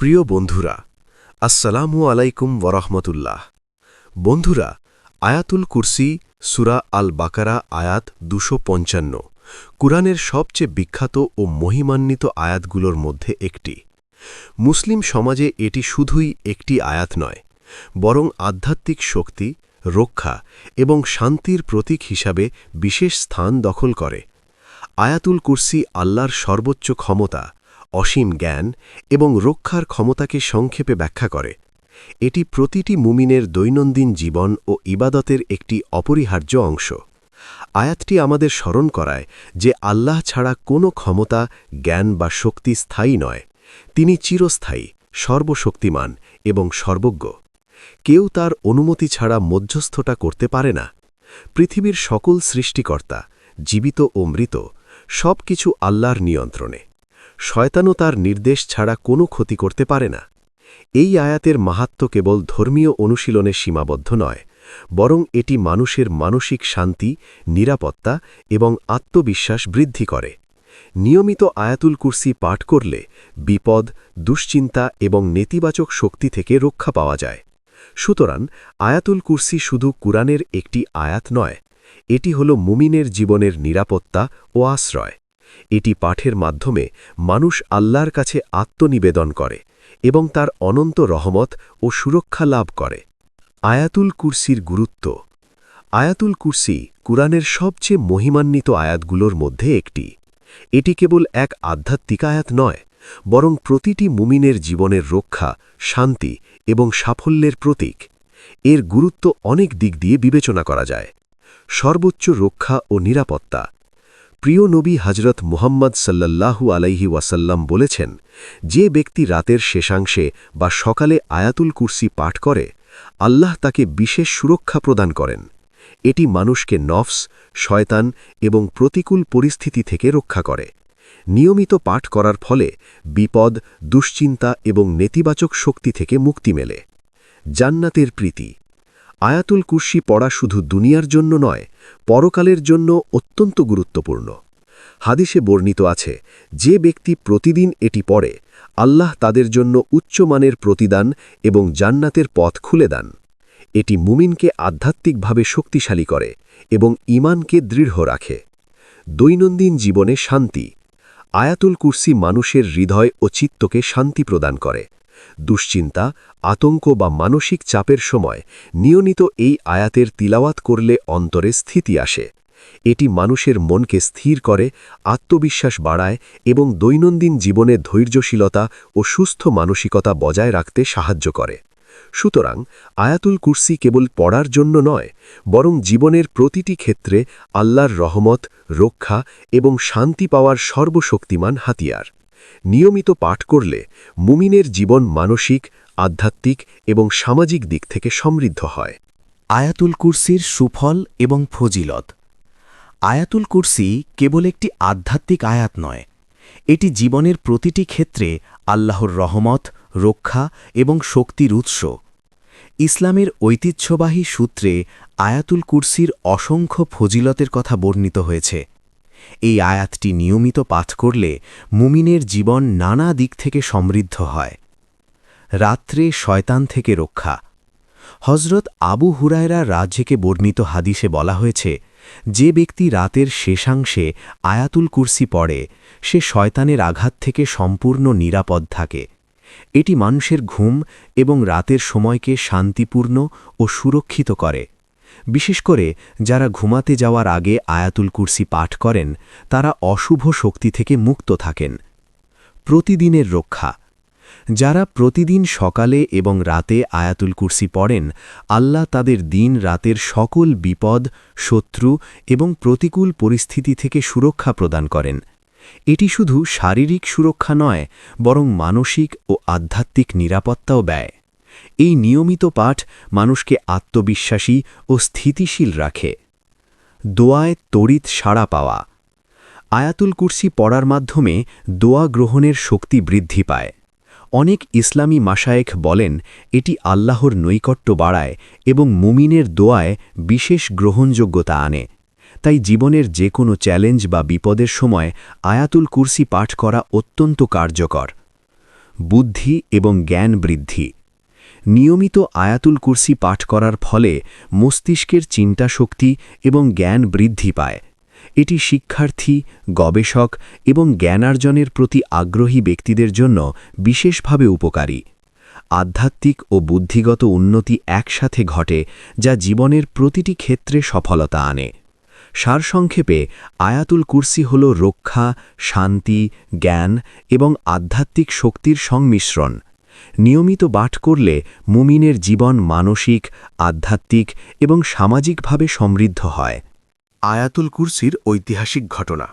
প্রিয় বন্ধুরা, আসসালামু আলাইকুম ওরহমতুল্লাহ বন্ধুরা, আয়াতুল কুরসি, সুরা আল বাকারা আয়াত দুশো পঞ্চান্ন, কুরআনের সবচেয়ে বিখ্যাত ও মহিমান্বিত আয়াতগুলোর মধ্যে একটি। মুসলিম সমাজে এটি শুধুই একটি আয়াত নয়, বরং আধ্যাত্মিক শক্তি, রক্ষা এবং শান্তির প্রতীক হিসাবে বিশেষ স্থান দখল করে। আয়াতুল কুরসি আল্লাহর সর্বোচ্চ ক্ষমতা অসীম জ্ঞান এবং রক্ষার ক্ষমতাকে সংক্ষেপে ব্যাখ্যা করে। এটি প্রতিটি মুমিনের দৈনন্দিন জীবন ও ইবাদতের একটি অপরিহার্য অংশ। আয়াতটি আমাদের স্মরণ করায় যে আল্লাহ ছাড়া কোনো ক্ষমতা, জ্ঞান বা শক্তি স্থায়ী নয়। তিনি চিরস্থায়ী, সর্বশক্তিমান এবং সর্বজ্ঞ। কেউ তার অনুমতি ছাড়া মধ্যস্থতা করতে পারে না। পৃথিবীর সকল সৃষ্টিকর্তা, জীবিত ও মৃত সব কিছু আল্লাহর নিয়ন্ত্রণে। শয়তানও তার নির্দেশ ছাড়া কোনো ক্ষতি করতে পারে না। এই আয়াতের মাহাত্ম কেবল ধর্মীয় অনুশীলনে সীমাবদ্ধ নয়, বরং এটি মানুষের মানসিক শান্তি, নিরাপত্তা এবং আত্মবিশ্বাস বৃদ্ধি করে। নিয়মিত আয়াতুল কুরসি পাঠ করলে বিপদ, দুশ্চিন্তা এবং নেতিবাচক শক্তি থেকে রক্ষা পাওয়া যায়। সুতরাং আয়াতুল কুরসি শুধু কুরআনের একটি আয়াত নয়, এটি হল মুমিনের জীবনের নিরাপত্তা ও আশ্রয়। এটি পাঠের মাধ্যমে মানুষ আল্লাহর কাছে আত্মনিবেদন করে এবং তার অনন্ত রহমত ও সুরক্ষা লাভ করে। আয়াতুল কুরসির গুরুত্ব। আয়াতুল কুরসি কুরআনের সবচেয়ে মহিমান্বিত আয়াতগুলোর মধ্যে একটি। এটি কেবল এক আধ্যাত্মিক আয়াত নয়, বরং প্রতিটি মুমিনের জীবনের রক্ষা, শান্তি এবং সাফল্যের প্রতীক। এর গুরুত্ব অনেক দিক দিয়ে বিবেচনা করা যায়। সর্বোচ্চ রক্ষা ও নিরাপত্তা। প্রিয় নবী হজরত মুহাম্মদ সাল্লাল্লাহু আলাইহি ওয়াসাল্লাম বলেছেন, যে ব্যক্তি রাতের শেষাংশে বা সকালে আয়াতুল কুরসি পাঠ করে, আল্লাহ তাকে বিশেষ সুরক্ষা প্রদান করেন। এটি মানুষকে নফস, শয়তান এবং প্রতিকূল পরিস্থিতি থেকে রক্ষা করে। নিয়মিত পাঠ করার ফলে বিপদ, দুশ্চিন্তা এবং নেতিবাচক শক্তি থেকে মুক্তি মেলে। জান্নাতের প্রীতি। আয়াতুল কুর্সি পড়া শুধু দুনিয়ার জন্য নয়, পরকালের জন্য অত্যন্ত গুরুত্বপূর্ণ। হাদিসে বর্ণিত আছে, যে ব্যক্তি প্রতিদিন এটি পড়ে, আল্লাহ তাদের জন্য উচ্চমানের প্রতিদান এবং জান্নাতের পথ খুলে দেন। এটি মুমিনকে আধ্যাত্মিকভাবে শক্তিশালী করে এবং ইমানকে দৃঢ় রাখে। দৈনন্দিন জীবনে শান্তি, আয়াতুল কুর্সি মানুষের হৃদয় ও চিত্তকে শান্তি প্রদান করে। দুশ্চিন্তা, আতঙ্ক বা মানসিক চাপের সময় নিয়মিত এই আয়াতের তিলাওয়াত করলে অন্তরে স্থিতি আসে। এটি মানুষের মনকে স্থির করে, আত্মবিশ্বাস বাড়ায় এবং দৈনন্দিন জীবনে ধৈর্যশীলতা ও সুস্থ মানসিকতা বজায় রাখতে সাহায্য করে। সুতরাং, আয়াতুল কুরসি কেবল পড়ার জন্য নয়, বরং জীবনের প্রতিটি ক্ষেত্রে আল্লাহর রহমত, রক্ষা এবং শান্তি পাওয়ার সর্বশক্তিমান হাতিয়ার। নিয়মিত পাঠ করলে মুমিনের জীবন মানসিক, আধ্যাত্মিক এবং সামাজিক দিক থেকে সমৃদ্ধ হয়। আয়াতুল কুরসির সুফল এবং ফজিলত। আয়াতুল কুরসি কেবল একটি আধ্যাত্মিক আয়াত নয়, এটি জীবনের প্রতিটি ক্ষেত্রে আল্লাহর রহমত, রক্ষা এবং শক্তির উৎস। ইসলামের ঐতিহ্যবাহী সূত্রে আয়াতুল কুরসির অসংখ্য ফজিলতের কথা বর্ণিত হয়েছে। এই আয়াতটি নিয়মিত পাঠ করলে মুমিনের জীবন নানা দিক থেকে সমৃদ্ধ হয়। রাত্রে শয়তান থেকে রক্ষা। হজরত আবু হুরায়রা রাজ্যকে বর্ণিত হাদিসে বলা হয়েছে যে ব্যক্তি রাতের শেষাংশে আয়াতুল কুরসি পড়ে, সে শয়তানের আঘাত থেকে সম্পূর্ণ নিরাপদ থাকে। এটি মানুষের ঘুম এবং রাতের সময়কে শান্তিপূর্ণ ও সুরক্ষিত করে। বিশেষ করে যারা ঘুমাতে যাওয়ার আগে আয়াতুল কুরসি পাঠ করেন, তারা অশুভ শক্তি থেকে মুক্ত থাকেন। প্রতিদিনের রক্ষা। যারা প্রতিদিন সকালে এবং রাতে আয়াতুল কুরসি পড়েন, আল্লাহ তাদের দিন রাতের সকল বিপদ, শত্রু এবং প্রতিকূল পরিস্থিতি থেকে সুরক্ষা প্রদান করেন। এটি শুধু শারীরিক সুরক্ষা নয়, বরং মানসিক ও আধ্যাত্মিক নিরাপত্তাও ব্যয় এই নিয়মিত পাঠ মানুষকে আত্মবিশ্বাসী ও স্থিতিশীল রাখে। দোয়ায় তড়িৎ সাড়া পাওয়া। আয়াতুল কুরসি পড়ার মাধ্যমে দোয়া গ্রহণের শক্তি বৃদ্ধি পায়। অনেক ইসলামী মাসায়েখ বলেন, এটি আল্লাহর নৈকট্য বাড়ায় এবং মুমিনের দোয়ায় বিশেষ গ্রহণযোগ্যতা আনে। তাই জীবনের যে কোনো চ্যালেঞ্জ বা বিপদের সময় আয়াতুল কুরসি পাঠ করা অত্যন্ত কার্যকর। বুদ্ধি এবং জ্ঞান বৃদ্ধি। নিয়মিত আয়াতুল কুরসি পাঠ করার ফলে মস্তিষ্কের চিন্তাশক্তি এবং জ্ঞান বৃদ্ধি পায়। এটি শিক্ষার্থী, গবেষক এবং জ্ঞানার্জনের প্রতি আগ্রহী ব্যক্তিদের জন্য বিশেষভাবে উপকারী। আধ্যাত্মিক ও বুদ্ধিগত উন্নতি একসাথে ঘটে যা জীবনের প্রতিটি ক্ষেত্রে সফলতা আনে। সারসংক্ষেপে, আয়াতুল কুরসি হল রক্ষা, শান্তি, জ্ঞান এবং আধ্যাত্মিক শক্তির সংমিশ্রণ। নিয়মিত পাঠ করলে মুমিনের জীবন মানসিক, আধ্যাত্মিক এবং সামাজিকভাবে সমৃদ্ধ হয়। আয়াতুল কুরসির ঐতিহাসিক ঘটনা।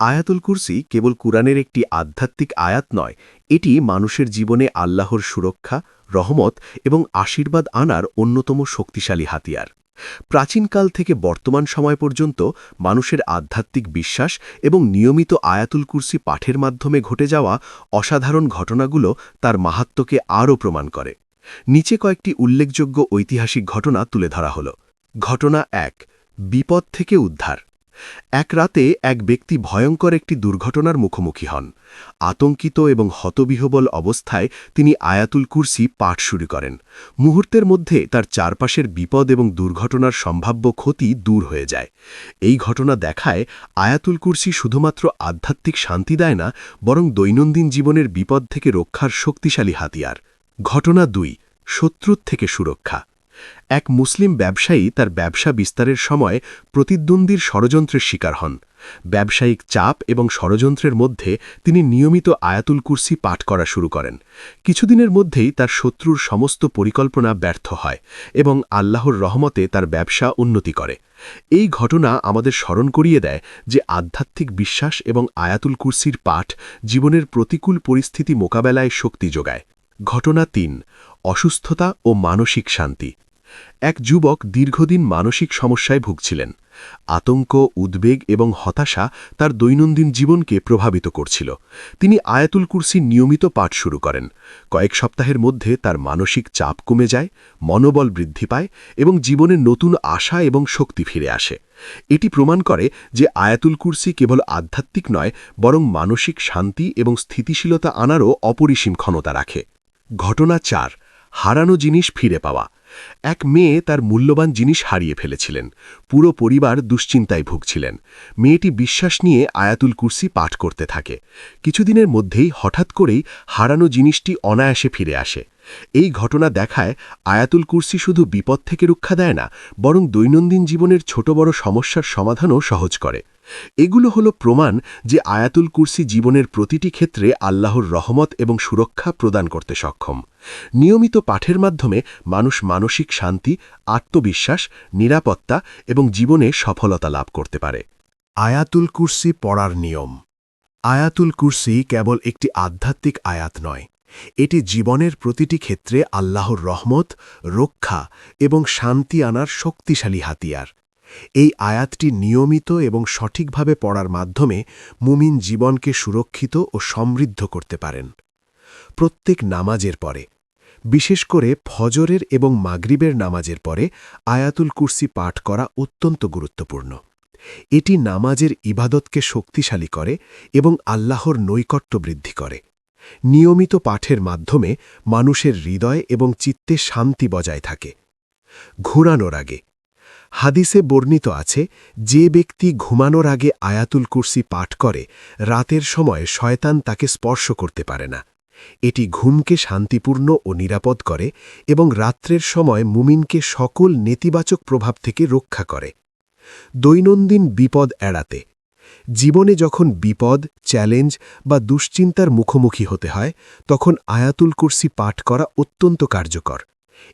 আয়াতুল কুরসি কেবল কুরআনের একটি আধ্যাত্মিক আয়াত নয়, এটি মানুষের জীবনে আল্লাহর সুরক্ষা, রহমত এবং আশীর্বাদ আনার অন্যতম শক্তিশালী হাতিয়ার। প্রাচীনকাল থেকে বর্তমান সময় পর্যন্ত মানুষের আধ্যাত্মিক বিশ্বাস এবং নিয়মিত আয়াতুল কুরসি পাঠের মাধ্যমে ঘটে যাওয়া অসাধারণ ঘটনাগুলো তার মাহাত্ম্যকে আরও প্রমাণ করে। নিচে কয়েকটি উল্লেখযোগ্য ঐতিহাসিক ঘটনা তুলে ধরা হল। ঘটনা এক বিপদ থেকে উদ্ধার। এক রাতে এক ব্যক্তি ভয়ঙ্কর একটি দুর্ঘটনার মুখোমুখি হন। আতঙ্কিত এবং হতবিহবল অবস্থায় তিনি আয়াতুল কুরসি পাঠ শুরু করেন। মুহূর্তের মধ্যে তার চারপাশের বিপদ এবং দুর্ঘটনার সম্ভাব্য ক্ষতি দূর হয়ে যায়। এই ঘটনা দেখায় আয়াতুল কুরসি শুধুমাত্র আধ্যাত্মিক শান্তি দেয় না, বরং দৈনন্দিন জীবনের বিপদ থেকে রক্ষার শক্তিশালী হাতিয়ার। ঘটনা দুই, শত্রুর থেকে সুরক্ষা। এক মুসলিম ব্যবসায়ী তার ব্যবসা বিস্তারের সময় প্রতিদ্বন্দ্বীর ষড়যন্ত্রের শিকার হন। ব্যবসায়িক চাপ এবং ষড়যন্ত্রের মধ্যে তিনি নিয়মিত আয়াতুল কুরসি পাঠ করা শুরু করেন। কিছুদিনের মধ্যেই তার শত্রুর সমস্ত পরিকল্পনা ব্যর্থ হয় এবং আল্লাহর রহমতে তার ব্যবসা উন্নতি করে। এই ঘটনা আমাদের স্মরণ করিয়ে দেয় যে আধ্যাত্মিক বিশ্বাস এবং আয়াতুল কুরসির পাঠ জীবনের প্রতিকূল পরিস্থিতি মোকাবেলায় শক্তি যোগায়। ঘটনা তিন, অসুস্থতা ও মানসিক শান্তি। এক যুবক দীর্ঘদিন মানসিক সমস্যায় ভুগছিলেন। আতঙ্ক, উদ্বেগ এবং হতাশা তার দৈনন্দিন জীবনকে প্রভাবিত করছিল। তিনি আয়াতুল কুরসির নিয়মিত পাঠ শুরু করেন। কয়েক সপ্তাহের মধ্যে তার মানসিক চাপ কমে যায়, মনোবল বৃদ্ধি পায় এবং জীবনে নতুন আশা এবং শক্তি ফিরে আসে। এটি প্রমাণ করে যে আয়াতুল কুরসি কেবল আধ্যাত্মিক নয়, বরং মানসিক শান্তি এবং স্থিতিশীলতা আনারও অপরিসীম ক্ষমতা রাখে। ঘটনা চার হারানো জিনিস ফিরে পাওয়া। এক মেয়ে তার মূল্যবান জিনিস হারিয়ে ফেলেছিলেন। পুরো পরিবার দুশ্চিন্তায় ভুগছিলেন। মেয়েটি বিশ্বাস নিয়ে আয়াতুল কুরসি পাঠ করতে থাকে। কিছুদিনের মধ্যেই হঠাৎ করেই হারানো জিনিসটি অনায়াসে ফিরে আসে। এই ঘটনা দেখায় আয়াতুল কুরসি শুধু বিপদ থেকে রক্ষা দেয় না, বরং দৈনন্দিন জীবনের ছোট বড় সমস্যার সমাধানও সহজ করে। এগুলো হলো প্রমাণ যে আয়াতুল কুরসি জীবনের প্রতিটি ক্ষেত্রে আল্লাহর রহমত এবং সুরক্ষা প্রদান করতে সক্ষম। নিয়মিত পাঠের মাধ্যমে মানুষ মানসিক শান্তি, আত্মবিশ্বাস, নিরাপত্তা এবং জীবনে সফলতা লাভ করতে পারে। আয়াতুল কুরসি পড়ার নিয়ম। আয়াতুল কুরসি কেবল একটি আধ্যাত্মিক আয়াত নয়। এটি জীবনের প্রতিটি ক্ষেত্রে আল্লাহর রহমত, রক্ষা এবং শান্তি আনার শক্তিশালী হাতিয়ার। এই আয়াতটি নিয়মিত এবং সঠিকভাবে পড়ার মাধ্যমে মুমিন জীবনকে সুরক্ষিত ও সমৃদ্ধ করতে পারেন। প্রত্যেক নামাজের পরে, বিশেষ করে ফজরের এবং মাগরিবের নামাজের পরে আয়াতুল কুরসি পাঠ করা অত্যন্ত গুরুত্বপূর্ণ। এটি নামাজের ইবাদতকে শক্তিশালী করে এবং আল্লাহর নৈকট্য বৃদ্ধি করে। নিয়মিত পাঠের মাধ্যমে মানুষের হৃদয় এবং চিত্তে শান্তি বজায় থাকে। ঘুরানোর আগে হাদিসে বর্ণিত আছে, যে ব্যক্তি ঘুমানোর আগে আয়াতুল কুরসি পাঠ করে, রাতের সময় শয়তান তাকে স্পর্শ করতে পারে না। এটি ঘুমকে শান্তিপূর্ণ ও নিরাপদ করে এবং রাত্রের সময় মুমিনকে সকল নেতিবাচক প্রভাব থেকে রক্ষা করে। দৈনন্দিন বিপদ এড়াতে, জীবনে যখন বিপদ, চ্যালেঞ্জ বা দুশ্চিন্তার মুখোমুখি হতে হয়, তখন আয়াতুল কুরসি পাঠ করা অত্যন্ত কার্যকর।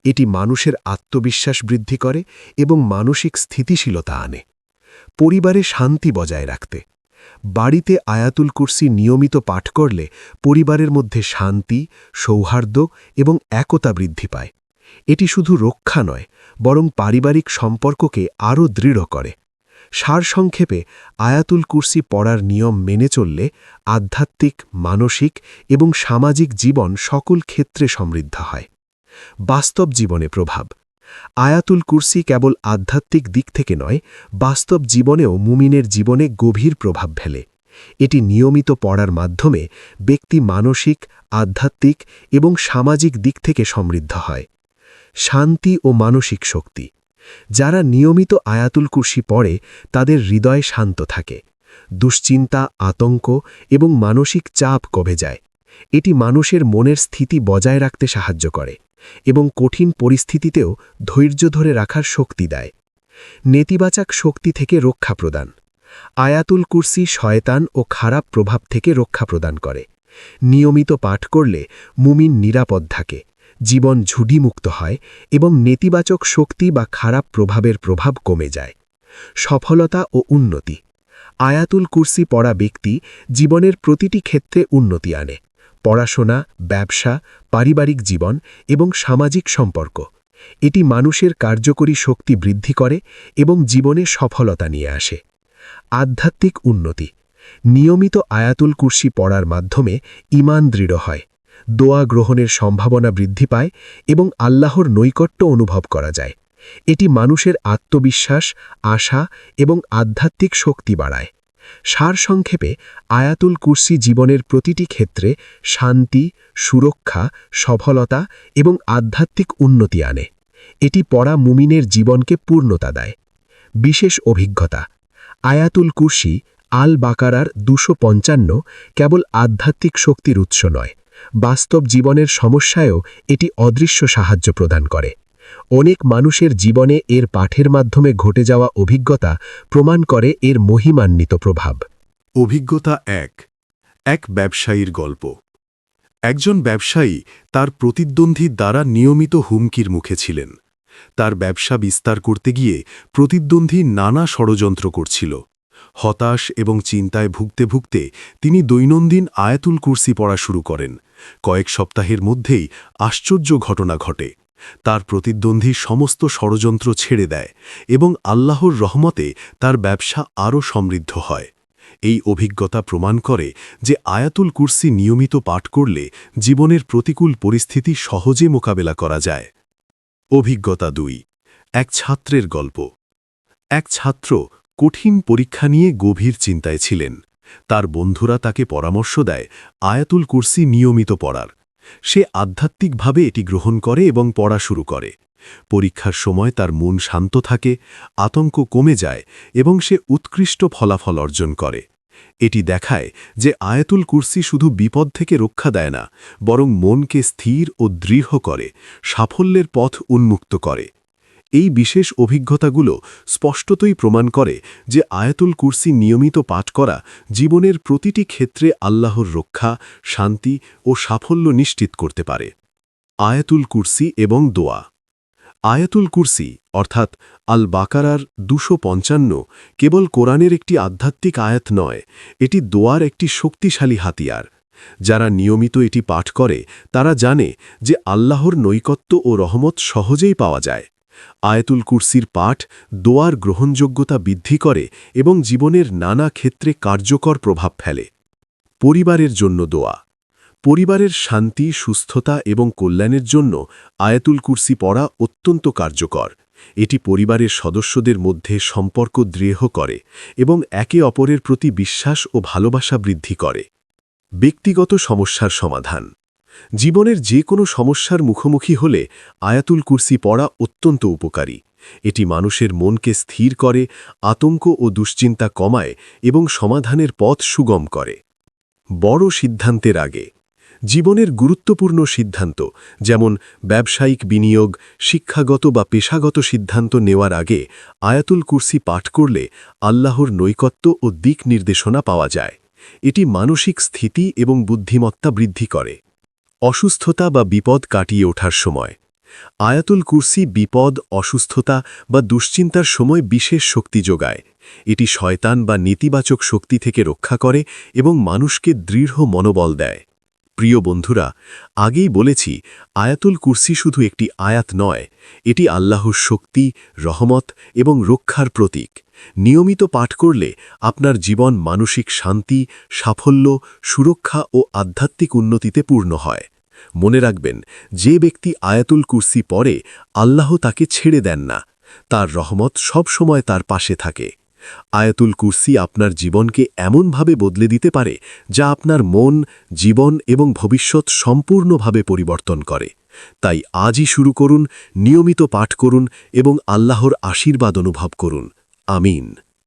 এটি মানুষের আত্মবিশ্বাস বৃদ্ধি করে এবং মানসিক স্থিতিশীলতা আনে। পরিবারে শান্তি বজায় রাখতে। বাড়িতে আয়াতুল কুরসি নিয়মিত পাঠ করলে পরিবারের মধ্যে শান্তি, সৌহার্দ্য এবং একতা বৃদ্ধি পায়। এটি শুধু রক্ষা নয়, বরং পারিবারিক সম্পর্ককে আরও দৃঢ় করে। সারসংক্ষেপে, আয়াতুল কুরসি পড়ার নিয়ম মেনে চললে আধ্যাত্মিক, মানসিক এবং সামাজিক জীবন সকল ক্ষেত্রে সমৃদ্ধ হয়। বাস্তব জীবনে প্রভাব। আয়াতুল কুরসি কেবল আধ্যাত্মিক দিক থেকে নয়, বাস্তব জীবনেও মুমিনের জীবনে গভীর প্রভাব ফেলে। এটি নিয়মিত পড়ার মাধ্যমে ব্যক্তি মানসিক, আধ্যাত্মিক এবং সামাজিক দিক থেকে সমৃদ্ধ হয়। শান্তি ও মানসিক শক্তি। যারা নিয়মিত আয়াতুল কুর্সি পড়ে, তাদের হৃদয় শান্ত থাকে। দুশ্চিন্তা, আতঙ্ক এবং মানসিক চাপ কমে যায়। এটি মানুষের মনের স্থিতি বজায় রাখতে সাহায্য করে। এবং কঠিন পরিস্থিতিতেও ধৈর্য ধরে রাখার শক্তি দেয়। নেতিবাচক শক্তি থেকে রক্ষা প্রদান। আয়াতুল কুরসি শয়তান ও খারাপ প্রভাব থেকে রক্ষা প্রদান করে। নিয়মিত পাঠ করলে মুমিন নিরাপদ থাকে, জীবন ঝুডিমুক্ত হয় এবং নেতিবাচক শক্তি বা খারাপ প্রভাবের প্রভাব কমে যায়। সফলতা ও উন্নতি। আয়াতুল কুরসি পড়া ব্যক্তি জীবনের প্রতিটি ক্ষেত্রে উন্নতি আনে। পড়াশোনা, ব্যবসা, পারিবারিক জীবন এবং সামাজিক সম্পর্ক। এটি মানুষের কার্যকরী শক্তি বৃদ্ধি করে এবং জীবনে সফলতা নিয়ে আসে। আধ্যাত্মিক উন্নতি। নিয়মিত আয়াতুল কুর্সি পড়ার মাধ্যমে ইমান দৃঢ় হয়, দোয়া গ্রহণের সম্ভাবনা বৃদ্ধি পায় এবং আল্লাহর নৈকট্য অনুভব করা যায়। এটি মানুষের আত্মবিশ্বাস, আশা এবং আধ্যাত্মিক শক্তি বাড়ায়। সারসংক্ষেপে আয়াতুল কুর্সি জীবনের প্রতিটি ক্ষেত্রে শান্তি, সুরক্ষা, সফলতা এবং আধ্যাত্মিক উন্নতি আনে। এটি পড়া মুমিনের জীবনকে পূর্ণতা দেয়। বিশেষ অভিজ্ঞতা, আয়াতুল কুর্সি আল বাকারার দুশো পঞ্চান্ন কেবল আধ্যাত্মিক শক্তির উৎস নয়। বাস্তব জীবনের সমস্যায়ও এটি অদৃশ্য সাহায্য প্রদান করে। অনেক মানুষের জীবনে এর পাঠের মাধ্যমে ঘটে যাওয়া অভিজ্ঞতা প্রমাণ করে এর মহিমান্বিত প্রভাব। অভিজ্ঞতা এক এক ব্যবসায়ীর গল্প। একজন ব্যবসায়ী তার প্রতিদ্বন্দ্বীর দ্বারা নিয়মিত হুমকির মুখে ছিলেন। তার ব্যবসা বিস্তার করতে গিয়ে প্রতিদ্বন্দ্বী নানা ষড়যন্ত্র করছিল। হতাশ এবং চিন্তায় ভুগতে ভুগতে তিনি দৈনন্দিন আয়াতুল কুর্সি পড়া শুরু করেন। কয়েক সপ্তাহের মধ্যেই আশ্চর্য ঘটনা ঘটে। তার প্রতিদ্বন্দ্বী সমস্ত ষড়যন্ত্র ছেড়ে দেয় এবং আল্লাহর রহমতে তার ব্যবসা আরও সমৃদ্ধ হয়। এই অভিজ্ঞতা প্রমাণ করে যে আয়াতুল কুরসি নিয়মিত পাঠ করলে জীবনের প্রতিকূল পরিস্থিতি সহজে মোকাবেলা করা যায়। অভিজ্ঞতা দুই, এক ছাত্রের গল্প। এক ছাত্র কঠিন পরীক্ষা নিয়ে গভীর চিন্তায় ছিলেন। তার বন্ধুরা তাকে পরামর্শ দেয় আয়াতুল কুরসি নিয়মিত পড়ার। সে আধ্যাত্মিকভাবে এটি গ্রহণ করে এবং পড়া শুরু করে। পরীক্ষার সময় তার মন শান্ত থাকে, আতঙ্ক কমে যায় এবং সে উৎকৃষ্ট ফলাফল অর্জন করে। এটি দেখায় যে আয়াতুল কুরসি শুধু বিপদ থেকে রক্ষা দেয় না, বরং মনকে স্থির ও দৃঢ় করে, সাফল্যের পথ উন্মুক্ত করে। এই বিশেষ অভিজ্ঞতাগুলো স্পষ্টতই প্রমাণ করে যে আয়াতুল কুরসি নিয়মিত পাঠ করা জীবনের প্রতিটি ক্ষেত্রে আল্লাহর রক্ষা, শান্তি ও সাফল্য নিশ্চিত করতে পারে। আয়াতুল কুরসি এবং দোয়া। আয়াতুল কুরসি, অর্থাৎ আল বাকারার দুশো পঞ্চান্ন, কেবল কোরআনের একটি আধ্যাত্মিক আয়াত নয়, এটি দোয়ার একটি শক্তিশালী হাতিয়ার। যারা নিয়মিত এটি পাঠ করে, তারা জানে যে আল্লাহর নৈকত্য ও রহমত সহজেই পাওয়া যায়। আয়াতুল কুরসির পাঠ দোয়ার গ্রহণযোগ্যতা বৃদ্ধি করে এবং জীবনের নানা ক্ষেত্রে কার্যকর প্রভাব ফেলে। পরিবারের জন্য দোয়া। পরিবারের শান্তি, সুস্থতা এবং কল্যাণের জন্য আয়াতুল কুরসি পড়া অত্যন্ত কার্যকর। এটি পরিবারের সদস্যদের মধ্যে সম্পর্ক দৃঢ় করে এবং একে অপরের প্রতি বিশ্বাস ও ভালোবাসা বৃদ্ধি করে। ব্যক্তিগত সমস্যার সমাধান। জীবনের যে কোনো সমস্যার মুখোমুখি হলে আয়াতুল কুরসি পড়া অত্যন্ত উপকারী। এটি মানুষের মনকে স্থির করে, আতঙ্ক ও দুশ্চিন্তা কমায় এবং সমাধানের পথ সুগম করে। বড় সিদ্ধান্তের আগে, জীবনের গুরুত্বপূর্ণ সিদ্ধান্ত, যেমন ব্যবসায়িক বিনিয়োগ, শিক্ষাগত বা পেশাগত সিদ্ধান্ত নেওয়ার আগে আয়াতুল কুরসি পাঠ করলে আল্লাহর নৈকত্য ও দিক নির্দেশনা পাওয়া যায়। এটি মানসিক স্থিতি এবং বুদ্ধিমত্তা বৃদ্ধি করে। অসুস্থতা বা বিপদ কাটিয়ে ওঠার সময়। আয়াতুল কুরসি বিপদ, অসুস্থতা বা দুশ্চিন্তার সময় বিশেষ শক্তি যোগায়। এটি শয়তান বা নেতিবাচক শক্তি থেকে রক্ষা করে এবং মানুষকে দৃঢ় মনোবল দেয়। প্রিয় বন্ধুরা, আগেই বলেছি, আয়াতুল কুরসি শুধু একটি আয়াত নয়, এটি আল্লাহর শক্তি, রহমত এবং রক্ষার প্রতীক। নিয়মিত পাঠ করলে আপনার জীবন মানসিক শান্তি, সাফল্য, সুরক্ষা ও আধ্যাত্মিক উন্নতিতে পূর্ণ হয়। মনে রাখবেন, যে ব্যক্তি আয়াতুল কুরসি পড়ে, আল্লাহ তাকে ছেড়ে দেন না। তার রহমত সব সময় তার পাশে থাকে। আয়াতুল কুরসি আপনার জীবনকে এমনভাবে বদলে দিতে পারে, যা আপনার মন, জীবন এবং ভবিষ্যৎ সম্পূর্ণভাবে পরিবর্তন করে। তাই আজই শুরু করুন, নিয়মিত পাঠ করুন এবং আল্লাহর আশীর্বাদ অনুভব করুন। আমিন